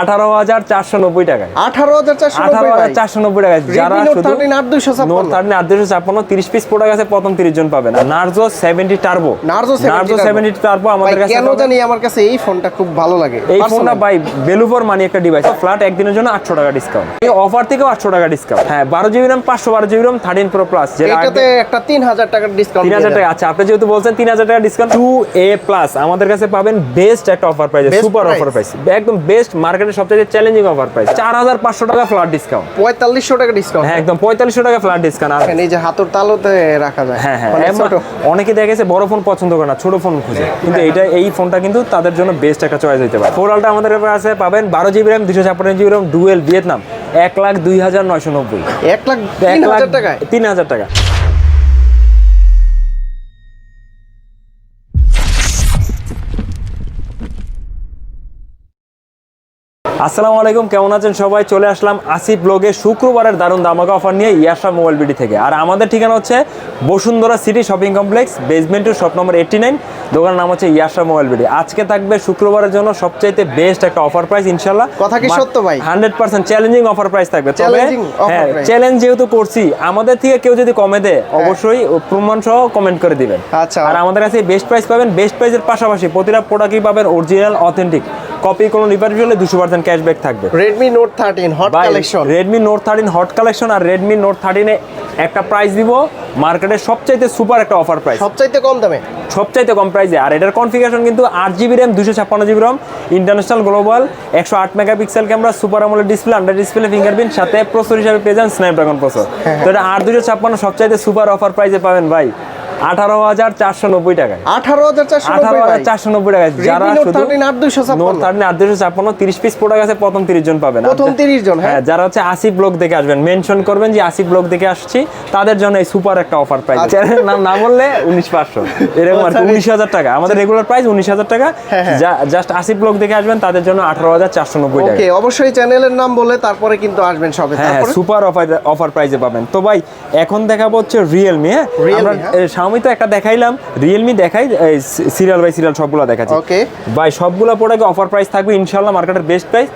আঠারো হাজার চারশো নব্বই টাকায়। আঠারো হাজার চারশো আঠারো হাজার চারশো নব্বই টাকায়। যারা শুধু 13 আট দুইশো ছাপ্পান্ন। নোট থার্টিন আট দুশো ছাপ্পান্ন তিরিশ পিস প্রোডাক্ট আছে প্রথম তিরিশ জন পাবেন। Narzo seventy turbo Narzo Narzo seventy turbo আমাদের কাছে কেন জানি আমার কাছে এই ফোনটা খুব ভালো লাগে। এই ফোনটা বাই বেলুফর মানি একটা ডিভাইস ফ্ল্যাট একদিনের জন্য আটশো টাকা ডিসকাউন্ট এই অফার থেকেও আটশো টাকা ডিসকাউন্ট হ্যাঁ বারো জিবি র্যাম পাঁচশো বারো জিবি থার্টিন প্রো প্লাস একটা তিন হাজার টাকার ডিসকাউন্ট তিন হাজার টাকা। আচ্ছা আপনি যেহেতু বলছেন তিন হাজার টাকা ডিসকাউন্ট টু এ প্লাস আমাদের কাছে পাবেন বেস্ট একটা offer price super offer price একদম বেস্ট মার্কেটের সবচেয়ে চ্যালেঞ্জিং অফার প্রাইস চার হাজার পাঁচশো টাকা ফ্ল্যাট ডিসকাউন্ট পঁয়তাল্লিশশো টাকা ডিসকাউন্ট হ্যাঁ একদম পঁয়তাল্লিশশো টাকা ফ্ল্যাট ডিসকাউন্ট আর এই যে হাতের তালুতে রাখা যায়। হ্যাঁ হ্যাঁ মানে। অনেকে দেখা গেছে বড় ফোন পছন্দ করে না ছোট ফোন খুঁজে। কিন্তু এটা এই ফোনটা কিন্তু তাদের জন্য বেস্ট একটা চয়েস হতে পারে। ফোরালটা আমাদের কাছে পাবেন বারো জিবি র্যাম দুশো ছাপ্পান্ন জিবি র্যাম ডুয়েল ভিয়েতনাম এক লাখ দুই হাজার নয়শো নব্বই। এক লাখ এক লাখ টাকায়? তিন হাজার টাকা। আসসালামু আলাইকুম কেমন আছেন সবাই? চলে আসলাম আসিফ ব্লগে শুক্রবারের দারুণ দামাকা অফার নিয়ে ইয়াশা মোবাইল বিডি থেকে। আর আমাদের ঠিকানা হচ্ছে Bashundhara city shopping complex basement two shop number eighty nine দোকানের নাম হচ্ছে ইয়াশা মোবাইল বিডি আজকে থাকবে শুক্রবারের জন্য সবচাইতে বেস্ট একটা অফার প্রাইস ইনশাল্লাহ কথা কি সত্য ভাই? Hundred percent challenging offer price থাকবে। তবে হ্যাঁ চ্যালেঞ্জ যেহেতু করছি আমাদের থেকে কেউ যদি কমে দেয় অবশ্যই প্রমাণ সহ কমেন্ট করে দিবেন। আচ্ছা। আর আমাদের কাছে বেস্ট প্রাইস পাবেন বেস্ট প্রাইসের পাশাপাশি প্রতিটা প্রোডাক্টই পাবেন অরিজিনাল অথেন্টিক কপি কোনো রিপার্স হলে দুশো পার্সেন্ট ক্যাশব্যাক থাকবে। Redmi Note thirteen hot collection Redmi Note thirteen hot collection আর রেডমি নোট থার্টিনে একটা প্রাইস দিব মার্কেটের সবচাইতে সুপার একটা অফার প্রাইস সবচাইতে কম দামে? সবচাইতে কম প্রাইসে আর এটার কনফিগারেশন কিন্তু আট জিবি র্যাম দুশো ছাপ্পান্ন জিবি রম ইন্টারন্যাশনাল গ্লোবাল একশো আট মেগাপিক্সেল ক্যামেরা সুপার আমলের ডিসপ্লে আন্ডার ডিসপ্লে ফিঙ্গারপ্রিন্ট সাথে প্রসেসর হিসাবে পেয়ে যান স্ন্যাপড্রাগন প্রসেসর হ্যাঁ, তো এটা আট দুশো ছাপ্পান্ন সবচাইতে সুপার অফার প্রাইসে পাবেন ভাই। আঠারো হাজার চারশো নব্বই টাকায়। আঠারো হাজার চারশো আঠারো হাজার চারশো নব্বই টাকায়। যারা শুধু 13 আট দুইশো নোট থার্টিন আট দুশো ছাপ্পান্ন তিরিশ পিস প্রোডাক্ট আছে প্রথম তিরিশ জন পাবেন। প্রথম যা- 30 জন, হ্যাঁ। যারা হচ্ছে আসিফ ব্লগ দেখে আসবেন মেনশন করবেন যে আসিফ ব্লগ দেখে আসছি তাদের জন্য এই সুপার একটা অফার প্রাইস আচ্ছা। চ্যানেলের নাম না বললে উনিশ পাঁচশো। এরকম আর আচ্ছা, উনিশ হাজার টাকা। আমাদের রেগুলার প্রাইস উনিশ হাজার টাকা। হ্যাঁ, হ্যাঁ। জাস্ট আসিফ ব্লগ দেখে আসবেন তাদের জন্য আঠারো হাজার চারশো নব্বই টাকা। অবশ্যই চ্যানেলের নাম বলে তারপরে কিন্তু আসবেন সবে। হ্যাঁ হ্যাঁ সুপার অফার অফার প্রাইসে পাবেন। তো ভাই এখন দেখাবো হচ্ছে রিয়েলমি হ্যাঁ? আমরা হ্যাঁ। শাওমি তো একটা দেখাইলাম রিয়েলমি দেখাই সিরিয়াল বাই সিরিয়াল সবগুলো দেখাচ্ছি। Okay. ভাই সবগুলো প্রোডাক্টে অফার প্রাইস থাকবে ইনশাআল্লাহ মার্কেটের best price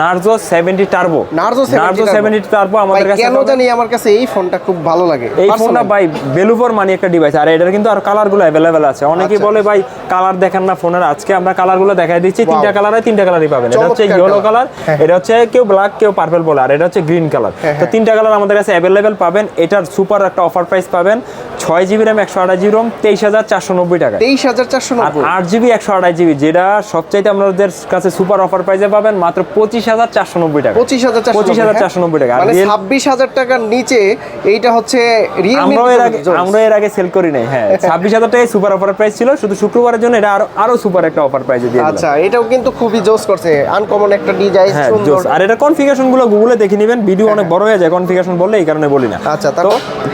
Narzo seventy turbo Narzo Narzo seventy turbo আমাদের কাছে কেন জানি আমার কাছে এই ফোনটা খুব ভালো লাগে। এই। ফোনটা ভাই বেলুফর মানি একটা ডিভাইস আর এটার কিন্তু আর কালারগুলো অ্যাভেলেবেল আছে। অনেকেই আচ্ছা। বলে ভাই কালার দেখেন না ফোনের আজকে আমরা কালারগুলো দেখাই দিচ্ছি তিনটা কালার কালারে তিনটা কালারই পাবেন। এটা হচ্ছে ইয়েলো কালার হ্যাঁ। এটা হচ্ছে কেউ ব্ল্যাক কেউ পার্পল বলে আর এটা হচ্ছে গ্রিন কালার হ্যাঁ, তো হ্যাঁ। তিনটা কালার আমাদের কাছে অ্যাভেলেবেল পাবেন। এটার সুপার একটা অফার প্রাইস পাবেন। ছয় জিবি র্যাম একশো আঠাশ জিবি রোম তেইশ হাজার চারশো নব্বই টাকা। তেইশ হাজার চারশো আট জিবি একশো আঠাশ জিবি যেটা সবচাইতে আমাদের কাছে সুপার অফার প্রাইসে পাবেন মাত্র পঁচিশ হাজার চারশো নব্বই টাকা। পঁচিশ হাজার পঁচিশ হাজার চারশো নব্বই টাকা। মানে ছাব্বিশ হাজার টাকার নিচে এইটা হচ্ছে আমরাও এর আগে আমরা এর আগে সেল করি নাই হ্যাঁ। ছাব্বিশ হাজার টাকায় সুপার অফার প্রাইস ছিল শুধু শুক্রবারের জন্য এটা আরও আরও সুপার একটা অফার প্রাইসে দিয়ে আচ্ছা এটাও কিন্তু খুবই জোস করছে আনকমন একটা ডিজাইন হ্যাঁ সুন্দর। জোস আর এটা কনফিগারেশনগুলো গুগলে দেখে নেবেন ভিডিও অনেক বড় হয়ে যায় কনফিগারেশন বললে এই কারণে বলি না। আচ্ছা?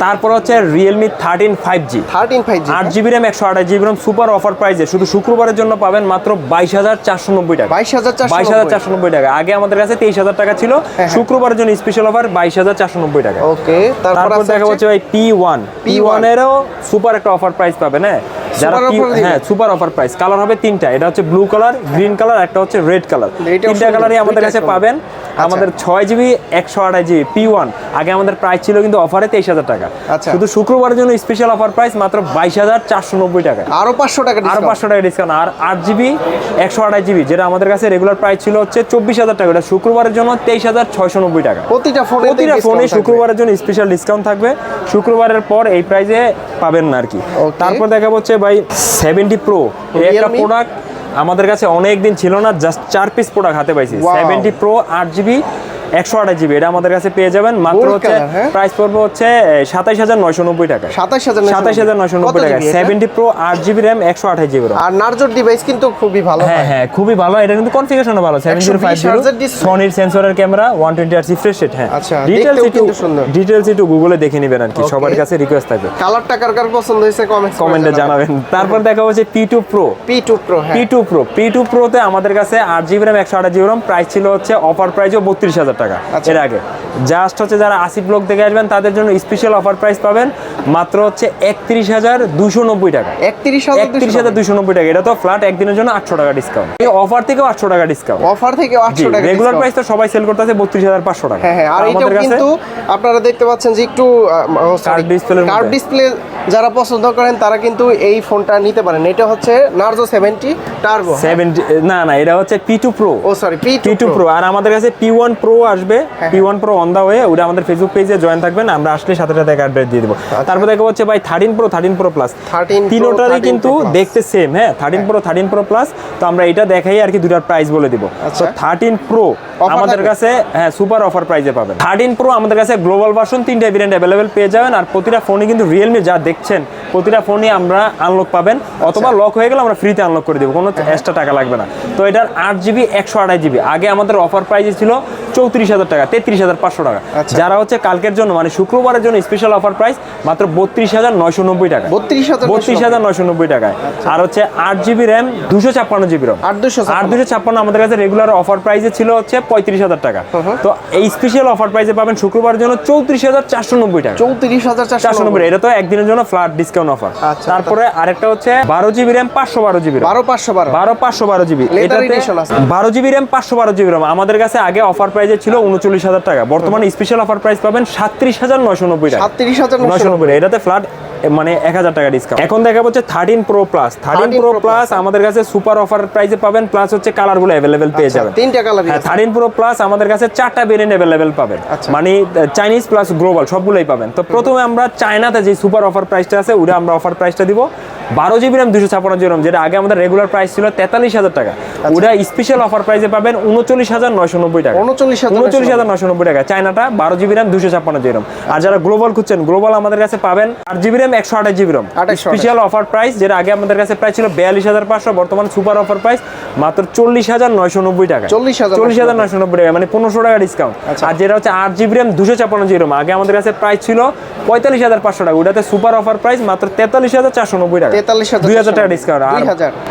তারপর? হচ্ছে Realme thirteen five G thirteen five আট জিবি র্যাম একশো আঠাশ জিবি র্যাম সুপার অফার প্রাইসে শুধু শুক্রবারের জন্য পাবেন মাত্র বাইশ হাজার চারশো নব্বই টাকা। বাইশ হাজার বাইশ হাজার চারশো নব্বই টাকা। আগে আমাদের কাছে তেইশ হাজার টাকা ছিল। হ্যাঁ। শুক্রবারের জন্য স্পেশাল অফার বাইশ হাজার চারশো নব্বই টাকা। ওকে তারপর তারপর দেখা হচ্ছে ভাই পি ওয়ান পি P1 ওয়ানেরও সুপার একটা অফার প্রাইস পাবেন হ্যাঁ? যারা? হ্যাঁ সুপার অফার প্রাইস কালার হবে তিনটা। এটা হচ্ছে ব্লু কালার গ্রিন কালার একটা হচ্ছে রেড কালার তিনটা কালারই আমাদের কাছে পাবেন। আমাদের ছয় জিবি একশো আঠাশ জিবি পি ওয়ান আগে আমাদের প্রাইস ছিল কিন্তু অফারে তেইশ হাজার টাকা। আচ্ছা। শুধু শুক্রবারের জন্য স্পেশাল অফার প্রাইস মাত্র বাইশ হাজার চারশো নব্বই টাকা। আরও পাঁচশো টাকা আরও পাঁচশো টাকা ডিসকাউন্ট আর আট জিবি একশো আঠাশ জিবি যেটা আমাদের কাছে রেগুলার প্রাইস ছিল হচ্ছে চব্বিশ হাজার টাকা। এটা শুক্রবারের জন্য তেইশ হাজার ছয়শো নব্বই টাকা। প্রতিটা ফোনে প্রতিটা ফোনে শুক্রবারের জন্য স্পেশাল ডিসকাউন্ট থাকবে। শুক্রবারের পর এই প্রাইসে পাবেন না আর কি। তারপর দেখা হচ্ছে ভাই সেভেন্টি প্রো একটা প্রোডাক্ট আমাদের কাছে অনেক দিন ছিল না জাস্ট চার পিস প্রোডাক্ট হাতে পাইছি. সেভেন্টি প্রো আট জিবি একশো আঠাশ জিবি এটা আমাদের কাছে পেয়ে যাবেন। মাত্র হচ্ছে হ্যাঁ? প্রাইস পড়বে হচ্ছে সাতাইশ হাজার নয়শো নব্বই টাকা। সাতাশ হাজার সাতাইশ হাজার নয়শো নব্বই টাকা সেভেন্টি প্রো আট জিবি র্যাম একশো আঠাশ জিবি আর নার্জোর ডিভাইস কিন্তু খুবই ভালো হ্যাঁ হ্যাঁ। খুবই ভালো। এটা কিন্তু কনফিগারেশনও ভালো। সেভেন জিরো ফাইভ 120 হার্টজের display। সনির সেন্সরের ক্যামেরা ওয়ান টোয়েন্টি আর রিফ্রেশ রেট হ্যাঁ। আচ্ছা, ডিটেলস একটু সুন্দর। ডিটেলস একটু গুগলে দেখে নেবেন আর কি। সবার কাছে রিকোয়েস্ট থাকবে। কালারটা কার কার পছন্দ হয়েছে কমেন্ট কমেন্টে জানাবেন। তারপর দেখা হচ্ছে P two pro P two pro হ্যাঁ। P two pro P two প্রোতে আমাদের কাছে আট জিবি র্যাম একশো আঠাশ জিবি র্যাম প্রাইস ছিল হচ্ছে অফার প্রাইসও বত্রিশ হাজার হাজার টাকা। আচ্ছা। এর আগে। জাস্ট হচ্ছে যারা আশি ব্লক থেকে আসবেন তাদের জন্য স্পেশাল অফার প্রাইস পাবেন মাত্র হচ্ছে একত্রিশ হাজার দুশো নব্বই টাকা। একত্রিশ একত্রিশ হাজার দুশো নব্বই টাকা। এটা তো ফ্ল্যাট একদিনের জন্য আটশো টাকা ডিসকাউন্ট এই অফার থেকেও আটশো টাকা ডিসকাউন্ট অফার থেকে আটশো টাকা রেগুলার প্রাইস তো সবাই সেল করতেছে বত্রিশ হাজার পাঁচশো টাকা। হ্যাঁ হ্যাঁ আর এটাও কিন্তু আপনারা দেখতে পাচ্ছেন যে একটু display এর কার্ড ডিসপ্লে যারা পছন্দ করেন তারা কিন্তু এই ফোনটা নিতে পারেন। এটা হচ্ছে নার্জো সেভেন্টি টার্বো সেভেন্টি না না এটা হচ্ছে P two pro oh sorry P two pro আর আমাদের কাছে পি ওয়ান প্রো আসবে। P one pro on the way ওটা আমাদের ফেসবুক পেজে জয়েন থাকবেন আমরা আসলে সাথে সাথে অ্যাড্রেস দিয়ে দেবো। তারপর দেখা হচ্ছে ভাই thirteen pro thirteen pro plus 13 তিনোটারই কিন্তু দেখতে সেম হ্যাঁ thirteen pro thirteen pro plus তো আমরা এটা দেখাই আর কি দুটার প্রাইস বলে দিব। আচ্ছা। থার্টিন প্রো আমাদের কাছে হ্যাঁ সুপার অফার প্রাইসে পাবেন। থার্টিন প্রো আমাদের কাছে গ্লোবাল ভার্সন তিনটা ভেরিয়েন্ট অ্যাভেলেবেল পেয়ে যাবেন। আর প্রতিটা ফোনে কিন্তু রিয়েলমি যা দেখছেন প্রতিটা ফোনই আমরা আনলক পাবেন। অথবা লক হয়ে গেলে আমরা ফ্রিতে আনলক করে দেবো কোনো এক্সট্রা টাকা লাগবে না। তো এটার আট জিবি একশো আড়াই জিবি আগে আমাদের অফার প্রাইস ছিল চৌত্রিশ হাজার টাকা তেত্রিশ হাজার পাঁচশো টাকা। আচ্ছা। যারা হচ্ছে কালকের জন্য মানে শুক্রবারের জন্য স্পেশাল অফার প্রাইস মাত্র বত্রিশ হাজার নয়শো নব্বই টাকা বত্রিশ হাজার বত্রিশ হাজার নয়শো নব্বই টাকায়। আর হচ্ছে আট জিবি র্যাম দুশো ছাপ্পান্ন জিবি রম আট দুশো আট দুশো ছাপ্পান্ন আমাদের কাছে রেগুলার অফার প্রাইসে ছিল হচ্ছে পঁয়ত্রিশ হাজার টাকা। তো এই স্পেশাল অফার প্রাইসে পাবেন শুক্রবারের জন্য চৌত্রিশ হাজার চারশো নব্বই টাকা। চৌত্রিশ হাজার চারশো নব্বই। এটা তো একদিনের জন্য ফ্ল্যাট ডিসকাউন্ট অফার। তারপরে আরেকটা হচ্ছে বারো জিবি র্যাম পাঁচশো বারো জিবি বারো পাঁচশো বারো। বারো পাঁচশো বারো জিবি। এটাতে বারো জিবি র্যাম পাঁচশো বারো জিবি র্যাম। আমাদের কাছে আগে অফার প্রাইসে ছিল উনচল্লিশ হাজার টাকা। বর্তমানে স্পেশাল অফার প্রাইস পাবেন সাতত্রিশ হাজার নয়শো নব্বই টাকা। সাতত্রিশ হাজার নয়শো নব্বই। এটাতে ফ্ল্যাট মানে এক হাজার টাকা ডিসকাউন্ট এখন দেখা হচ্ছে thirteen pro plus thirteen pro plus আমাদের কাছে সুপার অফার প্রাইসে পাবেন প্লাস হচ্ছে কালারগুলো অ্যাভেলেবেল পেয়ে যাবেন। তিনটা কালার থার্টিন প্রো প্লাস আমাদের কাছে চারটা ভেরিয়েন্ট অ্যাভেলেবেল পাবেন। আচ্ছা। মানে চাইনিজ প্লাস গ্লোবাল সবগুলোই পাবেন। তো প্রথমে আমরা চায়নাতে যে সুপার অফার প্রাইসটা আছে ওটা আমরা অফার প্রাইসটা দিব। বারো জিবি র্যাম দুশো ছাপান্ন জিবি যেটা আগে আমাদের রেগুলার প্রাইস ছিল তেতাল্লিশ হাজার টাকা। ওটা স্পেশাল অফার প্রাইসে পাবেন উনচল্লিশ হাজার নয়শো নব্বই টাকা। উনচল্লিশ হাজার উনচল্লিশ হাজার নশো নব্বই টাকা। চায়নাটা বারো জিবি র্যাম দুশো ছাপ্পান্ন জিবি র্যাম আর যারা গ্লোবাল খুঁজছেন গ্লোবাল আমাদের কাছে পাবেন আট জিবি র্যাম একশো আঠাশ জিবি 28 স্পেশাল অফার প্রাইস যেটা আগে আমাদের কাছে প্রাইস ছিল বিয়াল্লিশ হাজার পাঁচশো বর্তমান সুপার অফার প্রাইস মাত্র চল্লিশ হাজার নয়শো নব্বই টাকা 40,990 চল্লিশ হাজার নয়শো নব্বই টাকা মানে পনেরোশো টাকা ডিসকাউন্ট আচ্ছা। আর যেটা হচ্ছে আট জিবি র্যাম দুশো ছাপ্পান্ন জিবি র্যাম আগে আমাদের কাছে প্রাইস ছিল পঁয়তাল্লিশ হাজার পাঁচশো টাকা। ওটাতে সুপার অফার প্রাইস মাত্র তেতাল্লিশ হাজার চারশো নব্বই টাকা। তেতাল্লিশ হাজার দুই হাজার টাকা ডিসকাউন্ট আর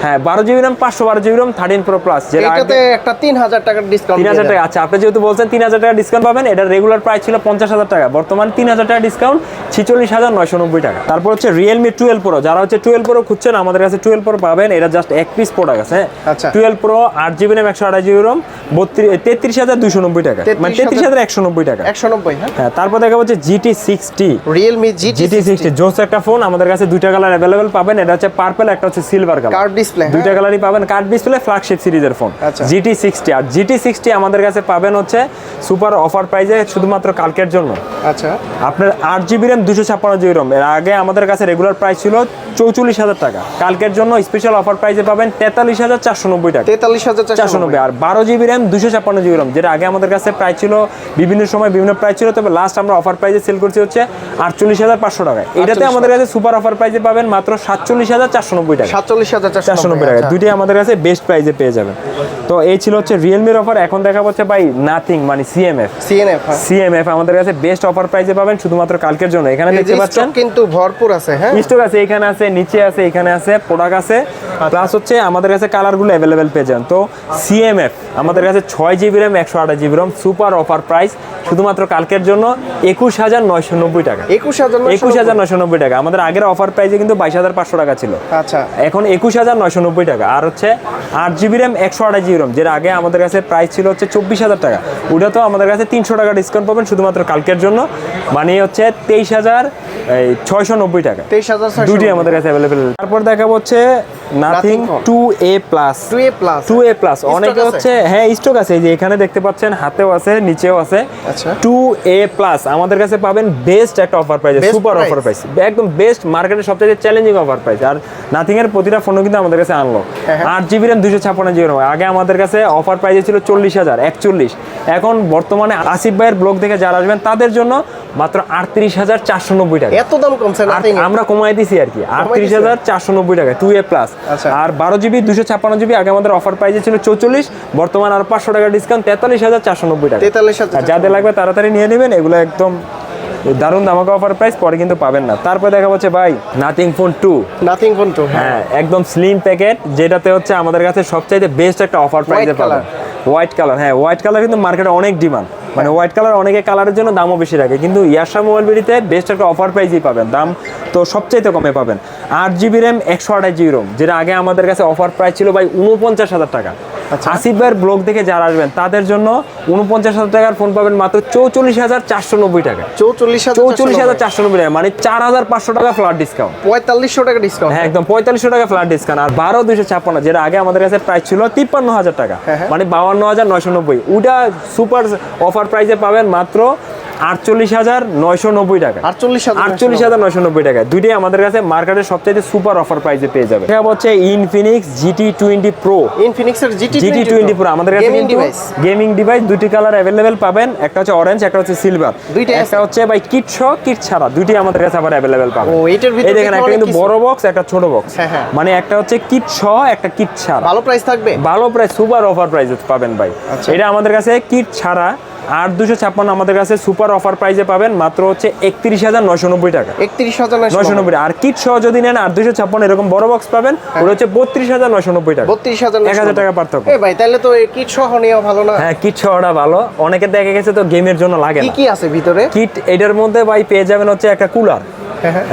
হ্যাঁ বারো জিবি র্যাম পাঁচশো বারো GB RAM thirteen pro plus যেটা এটাতে আগে একটা তিন হাজার টাকার ডিসকাউন্ট তিন হাজার টাকা। আচ্ছা আপনি যেহেতু বলছেন তিন হাজার টাকা ডিসকাউন্ট পাবেন এটা রেগুলার প্রাইস ছিল পঞ্চাশ হাজার টাকা। বর্তমান তিন হাজার টাকা ডিসকাউন্ট ছিচল্লিশ হাজার নয়শো নব্বই টাকা। তারপর হচ্ছে রিয়েলমি টুয়েলভ প্রো যারা হচ্ছে টুয়েলভ প্রো খুঁজছেন আমাদের কাছে টুয়েলভ প্রো পাবেন। এটা জাস্ট এক পিস প্রোডাক্ট আছে হ্যাঁ? আচ্ছা। টুয়েলভ প্রো আট জিবি র্যাম একশো আঠাশ জিবি রম বত্রিশ তেত্রিশ হাজার দুশো নব্বই টাকা। মানে তেত্রিশ হাজার একশো নব্বই টাকা। একশো নব্বই হ্যাঁ? হ্যাঁ তারপর দেখা হচ্ছে GT sixty Realme GT sixty জোস একটা ফোন আমাদের কাছে দুইটা কালার অ্যাভেলেবেল পাবেন। এটা হচ্ছে পার্পল একটা হচ্ছে সিলভার কালার কার্ড ডিসপ্লে দুইটা কালারই পাবেন। কার্ড ডিসপ্লে ফ্ল্যাগশিপ সিরিজের ফোন আচ্ছা। জিটি সিক্সটি আর জিটি সিক্সটি আমাদের কাছে পাবেন হচ্ছে সুপার অফার প্রাইজে শুধুমাত্র কালকের জন্য। আচ্ছা। আপনার আট জিবি র্যাম দুশো ছাপ্পান্ন জিবি রম এর আগে আমাদের কাছে রেগুলার প্রাইস ছিল চৌচল্লিশ হাজার টাকা। কালকের জন্য স্পেশাল অফার প্রাইজে পাবেন তেতাল্লিশ হাজার চারশো নব্বই টাকা। তেতাল্লিশ হাজার চারশো নব্বই। আর বারো জিবি র্যাম দুশো ছাপ্পান্ন জিবি রম যেটা আগে আমাদের কাছে প্রাইস ছিল বিভিন্ন সময় বিভিন্ন প্রাইস ছিল তবে লাস্ট আমরা অফার প্রাইজে সেল করছি হচ্ছে আটচল্লিশ হাজার পাঁচশো টাকা এটাতে আমাদের কাছে সুপার অফার প্রাইজে পাবেন মাত্র সাতচল্লিশ হাজার চারশো নব্বই টাকা সাতচল্লিশ হাজার চারশো নব্বই টাকা দুইটাই আমাদের কাছে বেস্ট প্রাইসে পেয়ে যাবেন। তো এই ছিল হচ্ছে রিয়েলমির অফার এখন দেখা হচ্ছে ভাই নাথিং মানে সিএমএফ সিএনএফ হ্যাঁ। সিএমএফ আমাদের কাছে বেস্ট অফার প্রাইসে পাবেন শুধুমাত্র কালকের জন্য। এখানে দেখতে পাচ্ছেন? কিন্তু ভরপুর আছে হ্যাঁ। স্টক আছে এখানে আছে নিচে আছে এখানে আছে প্রোডাক্ট আছে। আচ্ছা। প্লাস হচ্ছে আমাদের কাছে কালারগুলো অ্যাভেলেবেল পেয়ে যান তো সিএমএফ আমাদের কাছে ছয় জিবি র্যাম একশো আঠাশ GB RAM super offer price শুধুমাত্র কালকের জন্য একুশ হাজার নয়শো নব্বই টাকা। একুশ হাজার একুশ হাজার নয়শো নব্বই টাকা। আমাদের আগের অফার প্রাইসে কিন্তু বাইশ হাজার পাঁচশো টাকা ছিল। আচ্ছা। এখন একুশ হাজার নয়শো নব্বই টাকা। আর হচ্ছে আট জিবি র্যাম একশো আঠাশ জিবি র্যাম যেটা আগে আমাদের কাছে প্রাইস ছিল হচ্ছে চব্বিশ হাজার টাকা। ওটা তো আমাদের কাছে তিনশো টাকা ডিসকাউন্ট পাবেন শুধুমাত্র কালকের জন্য। মানে হচ্ছে তেইশ হাজার ছয়শো নব্বই টাকা। তেইশ হাজার দুটি আমাদের কাছে অ্যাভেলেবেল তারপর দেখা হচ্ছে নাথিং Nothing টু এ প্লাস টু এ প্লাস টু এ প্লাস অনেকে হচ্ছে হ্যাঁ স্টক আছে। যে এখানে দেখতে পাচ্ছেন হাতেও আছে নিচেও আছে। আচ্ছা। টু এ প্লাস আমাদের কাছে পাবেন বেস্ট একটা offer price super offer price একদম বেস্ট মার্কেটের সবচেয়ে চ্যালেঞ্জিং অফার প্রাইস আর নাথিং এর প্রতিটা ফোনও কিন্তু আমাদের কাছে আনলো হ্যাঁ, হ্যাঁ। আট জিবি র্যাম দুশো ছাপ্পান্ন জিবি RAM। আগে আমাদের কাছে অফার প্রাইসে ছিল চল্লিশ হাজার একচল্লিশ। এখন বর্তমানে আসিফ ভাইয়ের ব্লগ থেকে যারা আসবেন তাদের জন্য মাত্র আটত্রিশ হাজার চারশো নব্বই টাকা। এত দাম কমছে আমরা কমাই দিছি আর কি আটত্রিশ হাজার চারশো নব্বই টাকা টু এ প্লাস। আর বারো জিবি দুশো ছাপ্পান্ন জিবি আগে আমাদের অফার প্রাইসে ছিল চৌচল্লিশ বর্তমান আর পাঁচশো টাকা ডিসকাউন্ট তেতাল্লিশ হাজার চারশো নব্বই টাকা। তেতাল্লিশ হাজার যাদের লাগবে তাড়াতাড়ি নিয়ে নেবেন এগুলো একদম দারুণ দামাকা অফার প্রাইস পরে কিন্তু পাবেন না। তারপর দেখা হচ্ছে ভাই Nothing phone two Nothing phone two হ্যাঁ। একদম স্লিম প্যাকেট যেটাতে হচ্ছে আমাদের কাছে সবচাইতে বেস্ট একটা অফার প্রাইসে পাবেন। হোয়াইট কালার হ্যাঁ হোয়াইট কালার কিন্তু মার্কেটে অনেক ডিমান্ড মানে হোয়াইট কালার অনেকে কালারের জন্য দামও বেশি রাখে কিন্তু ইয়াশা মোবাইল বিডিতে বেস্ট একটা অফার প্রাইজই পাবেন। দাম তো সবচাইতে কমে পাবেন। আট জিবি র্যাম একশো আঠাশ জিবি রোম যেটা আগে আমাদের কাছে অফার প্রাইস ছিল ভাই উনপঞ্চাশ হাজার টাকা। আসিফ ভাইয়ের ব্লগ থেকে যারা আসবেন তাদের জন্য উনপঞ্চাশ হাজার টাকার ফোন পাবেন মাত্র চৌচল্লিশ হাজার চারশো নব্বই টাকা। চৌচল্লিশ হাজার চৌচল্লিশ হাজার চারশো নব্বই টাকা মানে চার হাজার পাঁচশো টাকা ফ্ল্যাট ডিসকাউন্ট পঁয়তাল্লিশশো টাকা ডিসকাউন্ট হ্যাঁ একদম পঁয়তাল্লিশশো টাকা ফ্ল্যাট ডিসকাউন্ট আর বারো দুইশো ছাপ্পান্ন যেটা আগে আমাদের কাছে প্রাইস ছিল তিপ্পান্ন হাজার টাকা। হ্যাঁ, হ্যাঁ। মানে বাউান্ন হাজার নয়শো নব্বই। ওটা সুপার অফার প্রাইসে পাবেন মাত্র আটচল্লিশ হাজার নয়শো নব্বই টাকা। আটচল্লিশ আটচল্লিশ হাজার নয়শো নব্বই টাকা দুইটাই আমাদের কাছে মার্কেটের সবচাইতে সুপার অফার প্রাইসে পেয়ে যাবে। এটা হচ্ছে ইনফিনিক্স জিটি টোয়েন্টি প্রো ইনফিনিক্সের জিটি জিটি টোয়েন্টি প্রো আমাদের কাছে গেমিং কিন্তু ডিভাইস গেমিং ডিভাইস দুটি কালার অ্যাভেলেবেল পাবেন। একটা হচ্ছে অরেঞ্জ একটা হচ্ছে সিলভার একটা হচ্ছে ভাই কিট সহ কিট ছাড়া দুইটি আমাদের কাছে আবার অ্যাভেলেবেল পাবেন। ও, এটার ভিতরে এই দেখেন একটা কিন্তু বড় বক্স একটা ছোট বক্স হ্যাঁ, হ্যাঁ। মানে একটা হচ্ছে কিট সহ একটা কিট ছাড়া। ভালো প্রাইস থাকবে। ভালো প্রাইস সুপার অফার প্রাইসে পাবেন ভাই। আচ্ছা। এটা আমাদের কাছে কিট ছাড়া আট দুশো ছাপ্পান্ন আমাদের কাছে সুপার অফার প্রাইজে পাবেন মাত্র হচ্ছে একত্রিশ হাজার নয়শো নব্বই টাকা। একত্রিশ হাজার নশো নব্বই। আর কিট সহ যদি নেন আর দুশো ছাপ্পান্ন এরকম বড় বক্স পাবেন ওটা হচ্ছে বত্রিশ হাজার নশো নব্বই টাকা। বত্রিশ হাজার এক হাজার টাকা পার্থক্য। ভাই তাহলে তো কিট সহ নেওয়া ভালো না? হ্যাঁ কিট সহটা ভালো। অনেকে দেখা গেছে তো গেমের জন্য লাগে কি কি আছে ভিতরে? কিট এটার মধ্যে ভাই পেয়ে যাবেন হচ্ছে একটা কুলার হ্যাঁ, হ্যাঁ।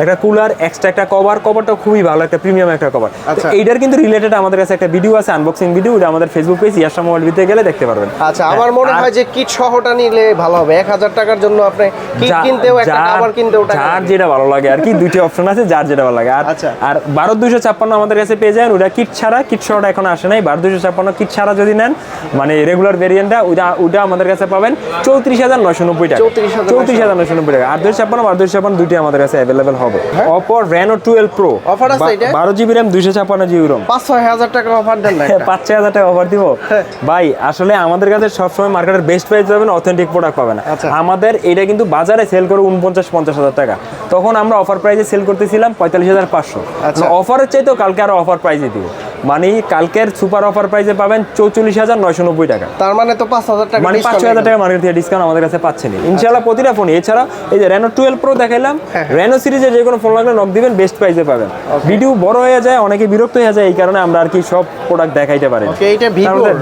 একটা কুলার এক্সট্রা একটা কভার কভারটা খুবই ভালো একটা প্রিমিয়াম একটা কভার আচ্ছা। এইটার কিন্তু রিলেটেড আমাদের কাছে একটা ভিডিও আছে আনবক্সিং ভিডিও ওটা আমাদের ফেসবুক পেজ ইয়াসা মোবাইল ভিতরে গেলে দেখতে পারবেন। আচ্ছা আমার মনে আর হয় যে কিট সহটা নিলে ভালো হবে। এক হাজার টাকার জন্য আপনি কিট কিনতেও একটা কাভার কিনতেও টাকা যার যেটা ভালো লাগে আর কি দুইটা অপশন আছে যার যেটা ভালো লাগে। আর আচ্ছা। আর বারো দুইশো ছাপ্পান্ন আমাদের কাছে পেয়ে যান ওটা কিট ছাড়া কিট সহটা এখন আসে নাই। বারো দুইশো ছাপ্পান্ন কিট ছাড়া যদি নেন মানে রেগুলার ভেরিয়েন্টটা ওটা ওটা আমাদের কাছে পাবেন চৌত্রিশ হাজার নয়শো নব্বই টাকা। 34,990 চৌত্রিশ হাজার নয়শো নব্বই টাকা। আর দুইশো ছাপ্পান্ন বারো দুইশো ছাপ্পান্ন দুইটি আমাদের কাছে অ্যাভেলেবেল হবে অপর রেনো টুয়েলভ প্রো অফার আছে এটা? বারো জিবি র্যাম দুইশো ছাপ্পান্ন জিবি রম পাঁচ ছয় হাজার টাকা অফার দেন। পাঁচ ছয় হাজার টাকা অফার দিব হ্যাঁ। ভাই আসলে আমাদের কাছে সবসময় মার্কেটের বেস্ট প্রাইস পাবেন অথেন্টিক প্রোডাক্ট পাবেন আচ্ছা। আমাদের এটা কিন্তু বাজারে সেল করে উনপঞ্চাশ পঞ্চাশ হাজার টাকা তখন আমরা অফার প্রাইসে সেল করতেছিলাম পঁয়তাল্লিশ হাজার পাঁচশো আচ্ছা। অফারের চাইতেও কালকে আরও অফার প্রাইসে দিব মানে কালকের সুপার অফার প্রাইসে পাবেন চৌচল্লিশ হাজার নয়শো নব্বই টাকা। তার মানে তো পাঁচ হাজার টাকা মানে পাঁচ হাজার টাকা মার্কেট থেকে ডিসকাউন্ট আমাদের কাছে পাচ্ছেন ইনশাআল্লাহ প্রতিটা ফোন এছাড়া এই যে রেনো টুয়েলভ প্রো দেখাইলাম। রেনো সিরিজের যে কোনো ফোন লাগলে নক দিবেন বেস্ট প্রাইসে পাবেন। ভিডিও বড় হয়ে যায় অনেকে বিরক্ত হয়ে যায় এই কারণে আমরা আর কি সব প্রোডাক্ট দেখাইতে পারি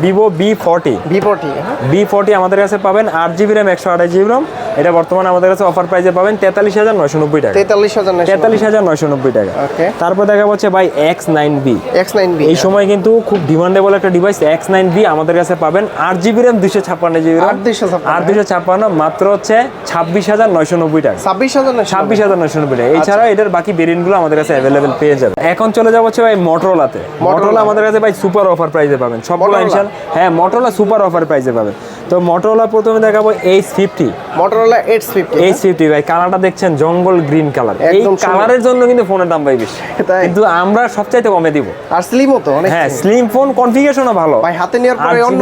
Vivo B forty B forty আমাদের কাছে পাবেন আট জিবি র্যাম একশো আঠাশ জিবি র্যাম এটা বর্তমানে আমাদের কাছে অফার প্রাইসে পাবেন তেতাল্লিশ হাজার নয়শো নব্বই টাকা। তেতাল্লিশ হাজার তেতাল্লিশ হাজার নয়শো নব্বই টাকা। তারপর দেখা যাচ্ছে ভাই X nine B X nine B এই সময় কিন্তু খুব ডিমান্ডেবল একটা ডিভাইস এক্স নাইন বি আমাদের কাছে পাবেন। আট জিবি র্যাম দুশো ছাপ্পান্ন জিবি আট দুশো ছাপ্পান্ন। মাত্র হচ্ছে ছাব্বিশ হাজার নয়শো নব্বই টাকা। ছাব্বিশ হাজার ছাব্বিশ হাজার নয়শো নব্বই টাকা। এছাড়া আচ্ছা। এটার বাকি ভেরিয়েন্টগুলো আমাদের কাছে অ্যাভেলেবেল পেয়ে যাবে। এখন চলে যাব হচ্ছে ভাই মোটরোলাতে মোটরোলা আমাদের কাছে ভাই সুপার অফার প্রাইসে পাবেন। সবগুলো? ইনশাল হ্যাঁ মোটরোলা সুপার অফার প্রাইসে পাবেন। তো মোটরোলা প্রথমে দেখাবো edge fifty Motorola eight fifty edge fifty ভাই কালারটা দেখছেন জঙ্গল গ্রিন কালার। এই কালারের জন্য কিন্তু ফোনের দাম ভাই বেশি? কিন্তু আমরা সবচাইতে কমে দিব। আর স্লিমও তো অনেক হ্যাঁ স্লিম ফোন কনফিগারেশনও ভালো। ভাই হাতে নেওয়ার পরে অন্য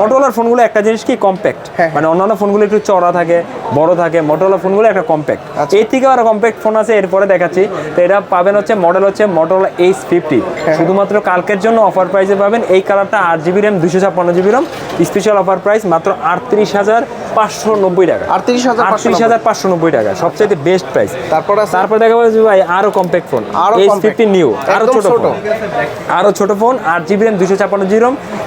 মোটরোলার ফোনগুলো একটা জিনিস কি কম্প্যাক্ট হ্যাঁ, মানে অন্যান্য ফোনগুলো একটু চড়া থাকে বড় থাকে মোটরোলা ফোনগুলো একটা কম্প্যাক্ট আচ্ছা। এর থেকে আরও কম্প্যাক্ট ফোন আছে এরপরে দেখাচ্ছি। তো এটা পাবেন হচ্ছে মডেল হচ্ছে মোটরোলা এইচ ফিফটি। শুধুমাত্র কালকের জন্য অফার প্রাইসে পাবেন। এই কালারটা আট জিবি র্যাম দুশো ছাপ্পান্ন GB RAM special offer price মাত্র আটত্রিশ হাজার পাঁচশো নব্বই টাকা। আটত্রিশ হাজার আটত্রিশ হাজার পাঁচশো নব্বই টাকা সবচেয়ে বেস্ট প্রাইস তারপর দেখা যাচ্ছে ভাই আরও কম্প্যাক্ট ফোন আরও এইচ ফিফটি নিউ আরও ছোট। ফোন আরও ছোট ফোন আট জিবি র্যাম দুশো ছাপ্পান্ন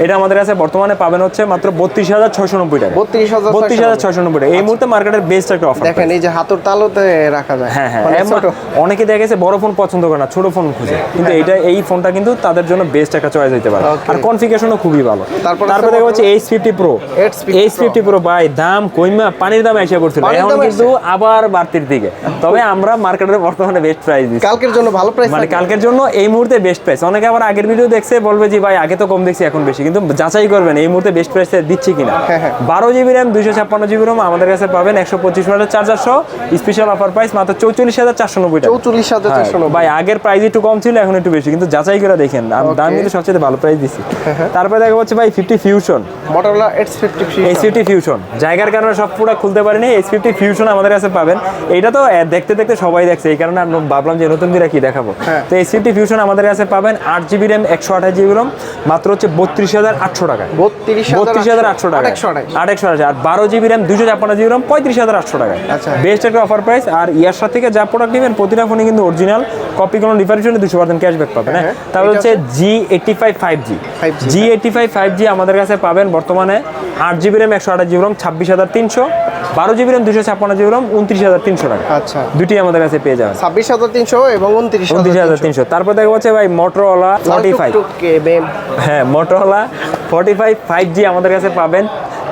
এটা আমাদের কাছে বর্তমানে পাবেন হচ্ছে মাত্র বত্রিশ হাজার ছয়শো নব্বই টাকা। বত্রিশ হাজার বত্রিশ হাজার ছয়শো নব্বই টাকা। এই মুহূর্তে মার্কেটের বেস্ট একটা অফার দেখেন এই যে হাতের তালুতে রাখা যায়। হ্যাঁ হ্যাঁ মানে অনেকে দেখা গেছে বড় ফোন পছন্দ করে না ছোট ফোন খুঁজে। কিন্তু এটা এই ফোনটা কিন্তু তাদের জন্য বেস্ট একটা চয়েস হতে পারে. আর কনফিগারেশনও খুবই ভালো। তারপর তারপর দেখা যাচ্ছে H fifty pro H50 H fifty pro ভাই দাম কইমা পানির দাম এসে পড়ছিল। এখন কিন্তু আবার বাড়তির দিকে। তবে আমরা মার্কেটের বর্তমানে বেস্ট প্রাইস দিচ্ছি কালকের জন্য ভালো প্রাইস মানে কালকের জন্য এই মুহূর্তে বেস্ট প্রাইস অনেকে আবার আগের ভিডিও দেখছে বলবে যে ভাই আগে তো কম দেখছি এখন বেশি। কিন্তু যাচাই করবেন এই মুহূর্তে বেস্ট প্রাইসে দিচ্ছি কিনা। হ্যাঁ, হ্যাঁ। বারো জিবি র্যাম দুইশো ছাপ্পান্ন জিবি রোম আমাদের কাছে পাবেন একশো পঁচিশ ওয়াটের চার্জার সহ। স্পেশাল অফার প্রাইস মাত্র চৌচল্লিশ হাজার চারশো নব্বই টাকা। চৌচল্লিশ হাজার হ্যাঁ, ভাই আগের প্রাইস একটু কম ছিল এখন একটু বেশি। কিন্তু যাচাই করে দেখেন আম- দাম কিন্তু সবচেয়ে ভালো প্রাইস দিচ্ছি তারপরে দেখা যাচ্ছে ভাই fifty fusion Motorola eight fifty H fifty জায়গার কারণে সব পুরো খুলতে পারিনি? এইচ ফিফটি ফিউশন আমাদের কাছে পাবেন। এটা তো দেখতে দেখতে সবাই দেখছে। এই কারণে আমি ভাবলাম যে নতুন করে কি দেখাবো। হ্যাঁ। তো এইচ ফিফটি ফিউশন আমাদের কাছে পাবেন আট জিবি র্যাম একশো আঠাশ জিবি রম মাত্র হচ্ছে বত্রিশ হাজার আটশো টাকা বত্রিশ বত্রিশ হাজার আটশো টাকা আট একশো আঠাশ। আর বারো জিবি র্যাম দুশো ছাপ্পান্ন জিবি রম পঁয়ত্রিশ হাজার আটশো টাকা আচ্ছা। বেস্ট একটা অফার প্রাইস আর ইয়ারশা থেকে যা প্রোডাক্ট নেবেন প্রতিটা ফোনে কিন্তু অরিজিনাল কপি কোনো হলে দুশো পার্সেন্ট ক্যাশব্যাক পাবেন হ্যাঁ? হ্যাঁ। তারপর এটা হচ্ছে G eighty five five G G eighty five five G আমাদের কাছে পাবেন বর্তমানে আট জিবি র্যাম একশো আঠাশ জিবি রম ছাব্বিশ হাজার তিনশো বারো জিবি র্যাম দুশো ছাপ্পান্ন জিবি র্যাম উনত্রিশ হাজার তিনশো টাকা। আচ্ছা। দুটি আমাদের কাছে পেয়ে যাবেন। ছাব্বিশ হাজার তিনশো এবং উনত্রিশ উনত্রিশ হাজার তিনশো। তারপর দেখা যাচ্ছে ভাই মোটরওয়ালা ফর্টি ফাইভ হ্যাঁ Motorola forty five five G আমাদের কাছে পাবেন।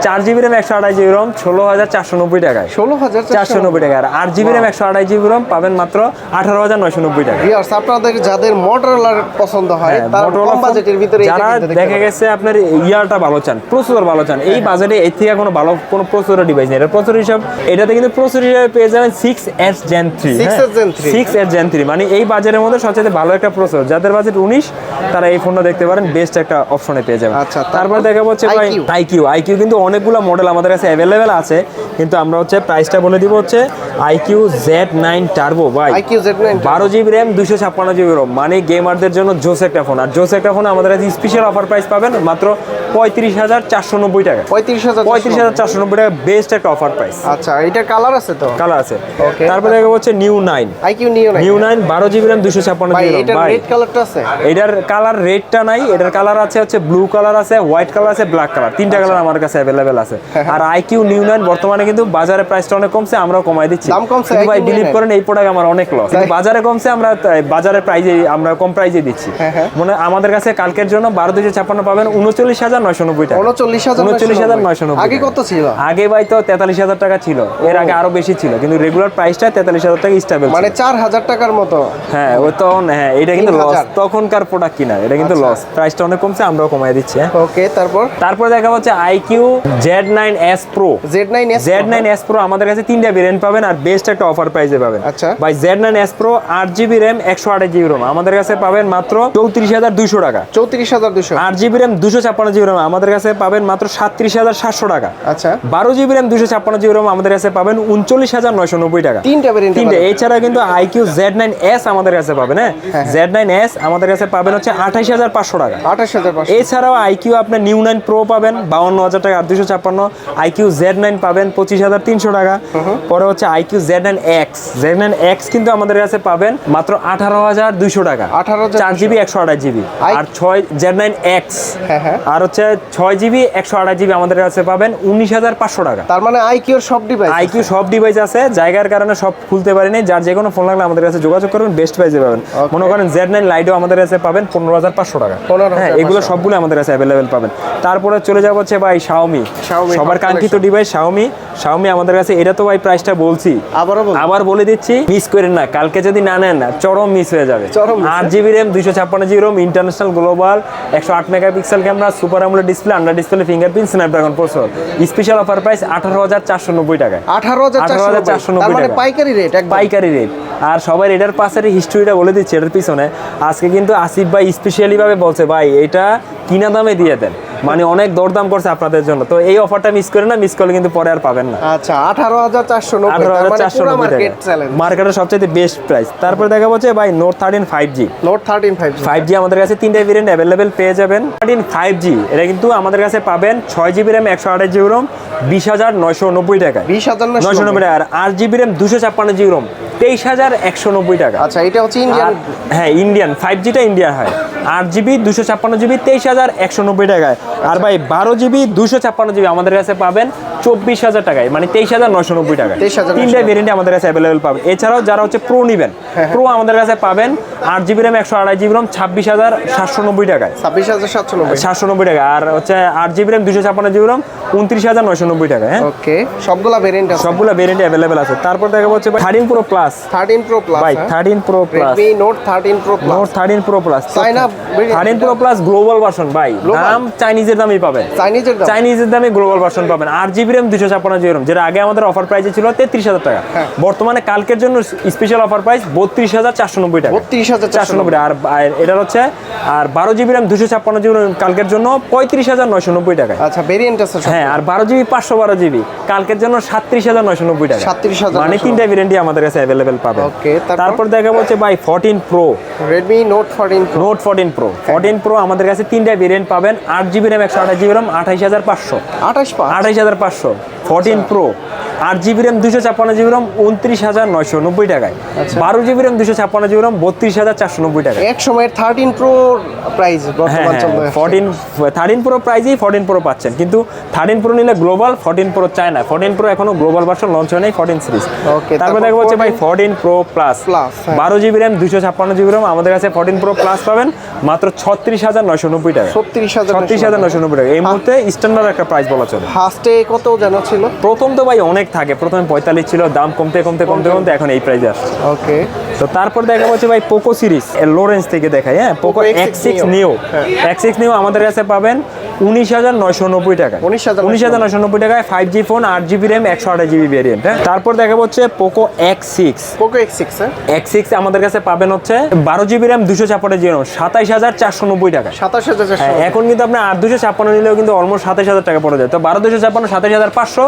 চার জিবি র্যাম একশো আঠাশ জিবি রম ষোলো হাজার চারশো নব্বই টাকায়। ষোলো হাজার চারশো নব্বই টাকা আর আট জিবি র্যাম একশো আঠাশ জিবি রম পাবেন মাত্র আঠারো হাজার নয়শো নব্বই টাকা আপনাদের যাদের মোটরলার পছন্দ হয় হ্যাঁ, কম phone বাজেটের ভিতরে যারা দেখা গেছে আপনার ইয়ারটা ভালো চান প্রসেসর ভালো চান এই বাজারে এর থেকে কোনো ভালো কোনো প্রসেসর ডিভাইস নেই। এটা প্রসেসর হিসাব এটাতে কিন্তু প্রসেসর হিসাবে পেয়ে যাবেন six S Gen three 6S Gen 3 six S Gen three মানে এই বাজারের মধ্যে সবচেয়ে ভালো একটা প্রসেসর। যাদের বাজেট উনিশ তারা এই ফোনটা দেখতে পারেন বেস্ট একটা অপশনে পেয়ে যাবেন। আচ্ছা, তারপর তারপর দেখা হচ্ছে ভাই আইকিউ আইকিউ কিন্তু অনেকগুলো মডেল আমাদের কাছে অ্যাভেলেবেল আছে কিন্তু আমরা হচ্ছে প্রাইসটা বলে দিব হচ্ছে আইকিউ জেড নাইন টার্বো ভাই। IQ Z9 বারো জিবি র্যাম দুশো ছাপ্পান্ন জিবি রোম মানে গেমারদের জন্য জোস একটা ফোন আর জোস একটা ফোন আমাদের কাছে স্পেশাল অফার প্রাইস পাবেন মাত্র পঁয়ত্রিশ হাজার চারশো নব্বই টাকা। পঁয়ত্রিশ হাজার পঁয়ত্রিশ হাজার চারশো নব্বই টাকা বেস্ট একটা অফার প্রাইস আচ্ছা এটার কালার আছে তো? কালার আছে. তারপরে দেখা হচ্ছে নিউ নাইন আইকিউ নিও না নিউ নাইন বারো জিবি র্যাম দুশো ছাপ্পান্ন জিবি ভাই রেড কালারটা আছে? এটার কালার রেডটা নাই এটার কালার আছে হচ্ছে ব্লু কালার আছে হোয়াইট কালার আছে ব্ল্যাক কালার তিনটা আচ্ছা। কালার আমার কাছে অ্যাভেলেবেল আছে। আর আইকিউ নিউ নাইন বর্তমানে কিন্তু বাজারে প্রাইসটা অনেক কমছে আমরাও কমাই দিচ্ছি। দাম কমছে, ভাই বিলিভ করেন এই প্রোডাক্ট আমার অনেক লস কিন্তু বাজারে কমছে আমরা বাজারে প্রাইজে আমরা কম প্রাইজে দিচ্ছি। হ্যাঁ, হ্যাঁ। মানে আমাদের কাছে কালকের জন্য বারো দুশো ছাপ্পান্ন পাবেন উনচল্লিশ হাজার নয়শো নব্বই টাকা। উনচল্লিশ হাজার উনচল্লিশ হাজার নয়শো নব্বই আগে কত ছিল? আগে ভাই তো তেতাল্লিশ হাজার টাকা ছিল। এর আগে আরও বেশি ছিল কিন্তু রেগুলার প্রাইসটা তেতাল্লিশ হাজার টাকা স্টেবল মানে চার হাজার টাকার মতো। হ্যাঁ ও তখন হ্যাঁ এটা কিন্তু লস তখনকার প্রোডাক্ট কিনা এটা কিন্তু আচ্ছা। লস প্রাইসটা অনেক কমছে আমরাও কমাই দিচ্ছি হ্যাঁ। ওকে তারপর? তারপর দেখা হচ্ছে iQOO Z nine S pro Z nine S Z nine S pro আমাদের কাছে তিনটা ভেরিয়েন্ট পাবেন আর বেস্ট একটা অফার প্রাইসে পাবেন। আচ্ছা। ভাই জেড নাইন এস প্রো আট জিবি র্যাম একশো আঠাশ জিবি রোম আমাদের কাছে পাবেন মাত্র চৌত্রিশ হাজার দুইশো টাকা। চৌত্রিশ হাজার দুশো আট জিবি র্যাম দুশো ছাপ্পান্ন জিবি রোম আমাদের কাছে পাবেন মাত্র সাতত্রিশ হাজার সাতশো টাকা। আচ্ছা। বারো জিবি র্যাম দুশো ছাপ্পান্ন জিবি রোম আমাদের কাছে পাবেন উনচল্লিশ হাজার নয়শো নব্বই টাকা। তিনটা তিনটে এছাড়া কিন্তু আইকিউ জেড নাইন এস আমাদের কাছে পাবেন হ্যাঁ? জেড নাইন এস আমাদের কাছে পাবেন হচ্ছে আঠাইশ হাজার পাঁচশো টাকা। আঠাশ হাজার পাঁচশো। এছাড়াও আইকিউ আপনার নিউ নাইন প্রো পাবেন বাউন্ন হাজার টাকা আর দুশো ছাপ্পান্ন। আইকিউ জেড নাইন পাবেন পঁচিশ হাজার তিনশো টাকা। পরে হচ্ছে iQOO Z nine X. Z nine X কিন্তু আমাদের কাছে পাবেন মাত্র আঠারো হাজার দুইশো টাকা। আঠারো চার জিবি একশো আঠাশ জিবি। আর ছয় জেড নাইন এক্স। হ্যাঁ, হ্যাঁ। আর হচ্ছে ছয় জিবি একশো আঠাশ জিবি আমাদের কাছে পাবেন উনিশ হাজার পাঁচশো টাকা। তার মানে আইকিউর সব ডিভাইস আইকিউ সব ডিভাইস আছে জায়গার কারণে সব খুলতে পারিনি। যার যে কোনো ফোন লাগলে আমাদের কাছে যোগাযোগ করবেন বেস্ট প্রাইসে পাবেন। মনে করেন জেড নাইন লাইটও আমাদের কাছে পাবেন পনেরো হাজার পাঁচশো টাকা। হ্যাঁ এগুলো সবগুলো আমাদের কাছে অ্যাভেলেবেল পাবেন। তারপরে চলে যাব হচ্ছে ভাই শাওমি সবার কাঙ্ক্ষিত ডিভাইস শাওমি শাওমি আমাদের কাছে এটা তো ভাই প্রাইসটা বলছি। আবারও আবার বলে দিচ্ছি মিস করেন না। কালকে যদি না নেন না চরম মিস হয়ে যাবে। চরম আট জিবি র্যাম দুইশো ছাপ্পান্ন জিবি রোম ইন্টারন্যাশনাল গ্লোবাল একশো আট megapixel camera super আমুলের display under display fingerprint Snapdragon processor special offer price আঠারো হাজার চারশো নব্বই টাকা। আঠারো হাজার চারশো 18,490 তার মানে টাকা। পাইকারি রেট একদম। পাইকারি রেট আর সবাই এটার পাশের হিস্ট্রিটা বলে দিচ্ছে এটার পিছনে। আজকে কিন্তু আসিফ ভাই স্পেশালি ভাবে বলছে ভাই এটা কিনা দামে দিয়ে দেন। মানে অনেক দরদাম করছে আপনাদের জন্য। তো এই অফারটা মিস করে না মিস করলে কিন্তু পরে আর পাবেন না। আচ্ছা আঠারো হাজার চারশো নব্বই আঠারো হাজার মানে চারশো মার্কেট টাকা। চ্যালেঞ্জ মার্কেটের সবচেয়ে বেস্ট প্রাইস তারপরে দেখা যাচ্ছে ভাই note thirteen five G note thirteen five five G আমাদের কাছে তিনটা ভেরিয়েন্ট অ্যাভেলেবেল পেয়ে যাবেন। থার্টিন ফাইভ জি এটা কিন্তু আমাদের কাছে পাবেন ছয় জিবি র্যাম একশো আঠাশ জিবি রোম বিশ হাজার নয়শো নব্বই টাকা বিশ হাজার নয়শো নব্বই। টাকা আর আট জিবি র্যাম দুশো ছাপ্পান্ন জিবি রোম তেইশ হাজার একশো নব্বই টাকা। আচ্ছা এটা হচ্ছে ইন্ডিয়ান হ্যাঁ ইন্ডিয়ান ফাইভ জিটা ইন্ডিয়ান হয়। আট জিবি দুশো ছাপ্পান্ন জিবি তেইশ হাজার একশো নব্বই টাকায়। আর ভাই বারো জিবি দুশো ছাপ্পান্ন জিবি আমাদের কাছে পাবেন। চব্বিশ হাজার টাকায় মানে তেইশ হাজার নয়শো নব্বই 23,990 তিনটা ভেরিয়েন্ট আমাদের কাছে অ্যাভেলেবেল পাবেন এছাড়াও যারা হচ্ছে প্রো নিবেন প্রো আমাদের কাছে পাবেন আট জিবি র্যাম একশো আড়াই জিবি র্যাম ছাব্বিশ হাজার সাতশো নব্বই টাকায়। ছাব্বিশ হাজার সাতশো নব্বই। সাতশো নব্বই টাকা। আর হচ্ছে আট জিবি র্যাম দুশো ছাপ্পান্ন জিবি র্যাম উনত্রিশ হাজার নয়শো নব্বই টাকা হ্যাঁ? ওকে সবগুলা ভেরিয়েন্ট আছে। সবগুলো ভেরিয়েন্ট অ্যাভেলেবেল আছে। তারপর দেখা হচ্ছে thirteen pro plus thirteen pro plus ভাই thirteen pro plus note thirteen pro plus note thirteen pro plus variant thirteen pro plus global version ভাই। দাম চাইনিজের দামই পাবেন। চাইনিজের দাম। চাইনিজের দামে গ্লোবাল ভার্সন পাবেন। আট জিবি র্যাম দুশো ছাপ্পান্ন জিবি র্যাম যেটা আগে আমাদের অফার প্রাইসে ছিল তেত্রিশ হাজার টাকা। হ্যাঁ। বর্তমানে কালকের জন্য স্পেশাল অফার প্রাইস বত্রিশ হাজার চারশো নব্বই টাকা। বত্রিশ হাজার চারশো নব্বই। টাকা। আর এটা হচ্ছে আর বারো জিবি র্যাম দুশো ছাপ্পান্ন জিবি কালকের জন্য পঁয়ত্রিশ হাজার নয়শো নব্বই টাকা। আচ্ছা ভেরিয়েন্ট আছে হ্যাঁ আর বারো জিবি পাঁচশো বারো জিবি কালকের জন্য সাতত্রিশ হাজার নয়শো নব্বই টাকা। 37,990 মানে তিনটা ভেরিয়েন্টই আমাদের কাছে অ্যাভেলেবেল পাবে ওকে তারপর? দেখা হচ্ছে ভাই fourteen pro Redmi note fourteen note fourteen pro fourteen pro আমাদের কাছে তিনটা ভেরিয়েন্ট পাবেন। আট জিবি র্যাম একশো আঠাশ জিবি র্যাম আঠাইশ হাজার পাঁচশো। আঠাশ আঠাইশ হাজার পাঁচশো। ফোরটিন প্রো আট জিবি র্যাম দুশো ছাপ্পান্ন জিবি র্যাম উনত্রিশ হাজার নয়শো নব্বই টাকায়। বারো জিবি র্যাম দুশো ছাপ্পান্ন জিবি র্যাম বত্রিশ হাজার চারশো নব্বই টাকা এক সময়ের থার্টিন প্রো প্রাইস হ্যাঁ ফোরটিন থার্টিন প্রো প্রাইজেই ফোরটিন প্রো পাচ্ছেন। কিন্তু থার্টিন প্রো নিলে গ্লোবাল ফোরটিন প্রো চায় না ফোরটিন প্রো এখনও গ্লোবাল ভার্সন লঞ্চ হয় নাই ফোরটিন সিরিজ তারপর দেখা হচ্ছে ভাই 14 ফোরটিন প্রো প্লাস। বারো জিবি র্যাম দুশো ছাপ্পান্ন জিবি র্যাম আমাদের কাছে ফোরটিন প্রো প্লাস পাবেন মাত্র ছত্রিশ হাজার নয়শো নব্বই টাকা ছত্রিশ হাজার ছত্রিশ হাজার নয়শো নব্বই টাকা এই মুহূর্তে স্ট্যান্ডার্ড একটা প্রাইস বলা চলে। ফার্স্টে কত জানা ছিল? প্রথম তো ভাই অনেক থাকে। প্রথমে পঁয়তাল্লিশ ছিল দাম কমতে কমতে কমতে কমতে এখন এই প্রাইজে আসছে। ওকে। তো তারপর দেখা যাচ্ছে ভাই পোকো সিরিজ লো রেঞ্জ থেকে দেখাই হ্যাঁ? Poco Poco X6 X six new. X six new আমাদের কাছে পাবেন। উনিশ হাজার নয়শো নব্বই টাকা। 19,990 উনিশ হাজার নয়শো নব্বই টাকায় ফাইভ জি ফোন আট জিবি র্যাম একশো আঠাশ জিবি ভেরিয়েন্ট হ্যাঁ? তারপর দেখা হচ্ছে Poco X six Poco X six X six আমাদের কাছে পাবেন হচ্ছে বারো জিবি র্যাম দুশো ছাপ্পান্ন জিবি সাতাইশ হাজার চারশো নব্বই টাকা। সাতাশ হাজার হ্যাঁ, এখন কিন্তু আপনার আট দুশো ছাপ্পান্ন নিলেও কিন্তু অলমোস্ট সাতাশ হাজার টাকা পড়ে যায়। তো বারো দুশো ছাপ্পান্ন সাতাশ হাজার পাঁচশো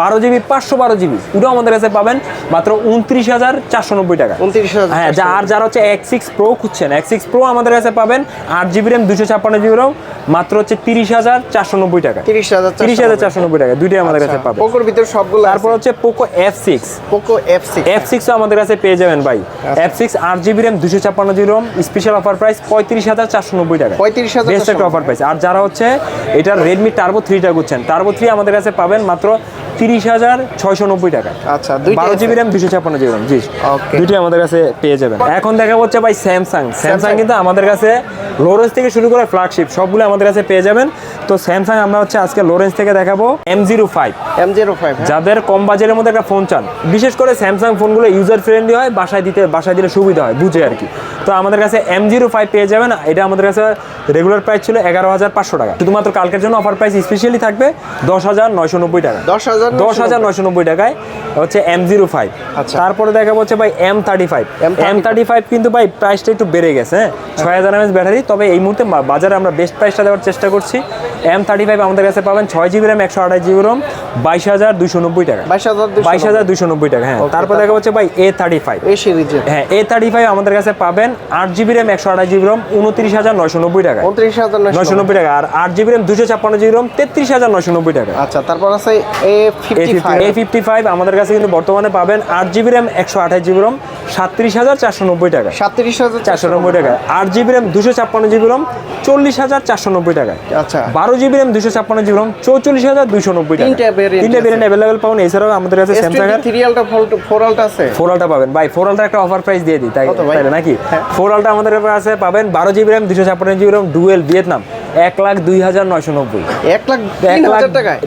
বারো জিবি পাঁচশো বারো জিবি ওটাও আমাদের কাছে পাবেন মাত্র উনত্রিশ হাজার চারশো নব্বই টাকা। উনত্রিশ হাজার হ্যাঁ আর যারা হচ্ছে এক্স সিক্স প্রো খুঁজছেন এক্স সিক্স প্রো আমাদের কাছে পাবেন আট জিবি র্যাম দুশো ছাপ্পান্ন জিবি র্যাম মাত্র হচ্ছে তিরিশ হাজার চারশো নব্বই টাকা। তিরিশ হাজার তিরিশ হাজার চারশো নব্বই টাকা দুইটাই আমাদের কাছে পাবেন পোকোর ভিতরে সবগুলো তারপর হচ্ছে Poco F six Poco F six F সিক্সও আমাদের কাছে পেয়ে যাবেন ভাই। আচ্ছা। এফ সিক্স আট জিবি র্যাম দুশো ছাপ্পান্ন GB RAM special offer price পঁয়ত্রিশ হাজার চারশো নব্বই টাকা। পঁয়ত্রিশ হাজার বেস্ট একটা অফার প্রাইস আর যারা হচ্ছে এটা রেডমি টার্বো থ্রিটা করছেন টার্বো থ্রি আমাদের কাছে পাবেন মাত্র তিরিশ হাজার ছয়শো নব্বই টাকা। আচ্ছা দুইটা বারো জিবি র্যাম দুশো ছাপ্পান্ন জিবি র্যাম জি. দুইটাই আমাদের কাছে পেয়ে যাবেন। এখন দেখা হচ্ছে ভাই স্যামসাং স্যামসাং কিন্তু আমাদের কাছে লোরেন্স থেকে শুরু করে ফ্ল্যাগশিপ সবগুলো আমাদের কাছে পেয়ে যাবেন। তো স্যামসাং আমরা হচ্ছে আজকে লোরেন্স থেকে দেখাবো M zero five M zero five যাদের কম বাজেটের মধ্যে একটা ফোন চান বিশেষ করে স্যামসাং ফোনগুলো ইউজার ফ্রেন্ডলি হয় বাসায় দিতে বাসায় দিলে সুবিধা হয় বুঝে আর কি। তো আমাদের কাছে এম জিরো ফাইভ পেয়ে যাবেন এটা আমাদের কাছে রেগুলার প্রাইস ছিল এগারো হাজার পাঁচশো টাকা। শুধুমাত্র কালকের জন্য অফার প্রাইস স্পেশালি থাকবে দশ হাজার নয়শো নব্বই টাকা দশ হাজার দশ হাজার নয়শো নব্বই টাকায়। হচ্ছে এম জিরো ফাইভ আচ্ছা। তারপরে দেখা হচ্ছে ভাই M thirty five M35 M thirty five কিন্তু ভাই প্রাইসটা একটু বেড়ে গেছে হ্যাঁ? ছয় হাজার এমএস ব্যাটারি তবে এই মুহূর্তে বাজারে আমরা বেস্ট প্রাইসটা দেওয়ার চেষ্টা করছি। এম থার্টি ফাইভ আমাদের কাছে পাবেন ছয় জিবি র্যাম একশো আঠাশ জিবি রম বাইশ হাজার দুশো নব্বই টাকা বাইশ হাজার দুশো নব্বই টাকা হ্যাঁ তারপর দেখা হচ্ছে ভাই এ থার্টি ফাইভ সিরিজের হ্যাঁ এ থার্টি ফাইভ আমাদের কাছে পাবেন আট জিবি র্যাম একশো আঠাশ জিবি রম উনত্রিশ হাজার নয়শো নব্বই টাকা উনত্রিশ হাজার নয়শো নব্বই টাকা আর আট জিবি র্যাম দুশো ছাপ্পান্ন জিবি রম তেত্রিশ হাজার নয়শো নব্বই টাকা আচ্ছা তারপর আছে এ এ ফিফটি ফাইভ আমাদের কাছে কিন্তু বর্তমানে পাবেন আট জিবি র্যাম একশো আঠাশ জিবি রম সাতত্রিশ হাজার চারশো নব্বই টাকা সাতত্রিশ হাজার চারশো নব্বই টাকা আট জিবি র্যাম দুশো ছাপ্পান্ন জিবি রম চল্লিশ হাজার চারশো নব্বই টাকা আচ্ছা বারো জিবি র্যাম দুশো ছাপ্পান্ন জিবি রম চৌচল্লিশ হাজার দুশো নব্বই টাকা তিনটা ভেরিয়েন্ট অ্যাভেলেবেল পাবেন এছাড়াও আমাদের কাছে স্যামসাং আলটা আলটা আছে। আলটা পাবেন। ভাই ফোর আলটা একটা অফার প্রাইস দিয়ে দিই তাই নাকি? হ্যাঁ। আলটা আমাদের কাছে পাবেন বারো জিবি র্যাম দুশো ছাপ্পান্ন জিবি ডুয়েল ভিয়েতনাম এক লাখ দুই হাজার নয়শো নব্বই। এক লাখ এক লাখ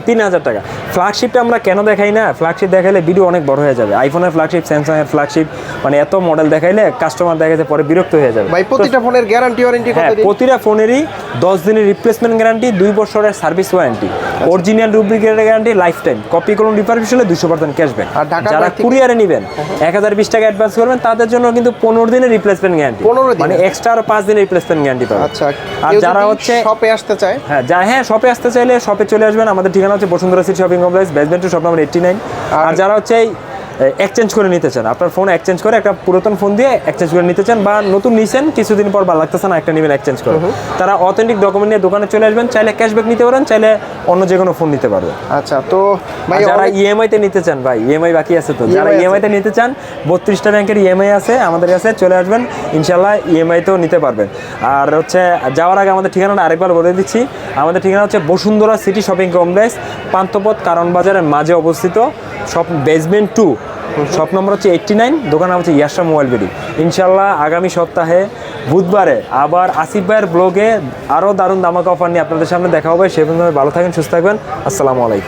তিন হাজার টাকা। ফ্ল্যাগশিপটা আমরা কেন দেখাই না? ফ্ল্যাগশিপ দেখাইলে ভিডিও অনেক বড় হয়ে যাবে। আইফোনের ফ্ল্যাগশিপ স্যামসাংয়ের ফ্ল্যাগশিপ মানে এত মডেল দেখাইলে কাস্টমার দেখাতে পরে বিরক্ত হয়ে যাবে। ভাই প্রতিটা ফোনের গ্যারান্টি ওয়ারেন্টি হ্যাঁ প্রতিটা ফোনেরই দশ দিনের রিপ্লেসমেন্ট গ্যারান্টি দুই বছরের সার্ভিস ওয়ারেন্টি অরিজিনাল রুব্রিকেটের গ্যারান্টি লাইফ টাইম কপি করুন রিপারভিশ হলে দুশো পার্সেন্ট ক্যাশব্যাক আর যারা কুরিয়ারে নেবেন এক হাজার বিশ টাকা অ্যাডভান্স করবেন তাদের জন্য কিন্তু পনেরো দিনের রিপ্লেসমেন্ট গ্যারান্টি 15 মানে এক্সট্রা আরও পাঁচ দিনের রিপ্লেসমেন্ট গ্যারান্টি পাবেন। আচ্ছা আর যারা হচ্ছে শপে আসতে চায়? হ্যাঁ যা হ্যাঁ শপে আসতে চাইলে শপে চলে আসবেন। আমাদের ঠিকানা হচ্ছে Bashundhara city shopping complex basement two shop number eighty nine আর আর- যারা হচ্ছে এক্সচেঞ্জ করে নিতে চান। আপনার ফোন এক্সচেঞ্জ করে একটা পুরাতন ফোন দিয়ে এক্সচেঞ্জ করে নিতে চান বা নতুন নিছেন কিছুদিন পর ভালো লাগতেছে না একটা নেবেন এক্সচেঞ্জ করে। তারা অথেন্টিক ডকুমেন্ট নিয়ে দোকানে চলে আসবেন চাইলে ক্যাশব্যাক নিতে পারেন চাইলে অন্য যে কোনো ফোন নিতে পারবে আচ্ছা তো ভাই যারা ইএমআই তে নিতে চান ভাই ইএমআই বাকি আছে তো? যারা ইএমআই তে নিতে চান বত্রিশটা ব্যাংকের ইএমআই আছে আমাদের কাছে চলে আসবেন ইনশাল্লাহ ইএমআই তেও নিতে পারবেন। আর হচ্ছে যাওয়ার আগে আমাদের ঠিকানাটা আরেকবার বলে দিচ্ছি আমাদের ঠিকানা হচ্ছে Bashundhara city shopping complex, Panthapath কারণ বাজারের মাঝে অবস্থিত shop basement two shop number হচ্ছে এইট্টি নাইন দোকান হচ্ছে ইয়াসা মোবাইল বিডি। ইনশাল্লাহ আগামী সপ্তাহে, বুধবারে আবার আসিফ ভাইয়ের ব্লগে আরও দারুণ দামাকা অফার নিয়ে আপনাদের সামনে দেখা হবে। সে ভালো থাকেন, সুস্থ থাকবেন। আসসালামু আলাইকুম।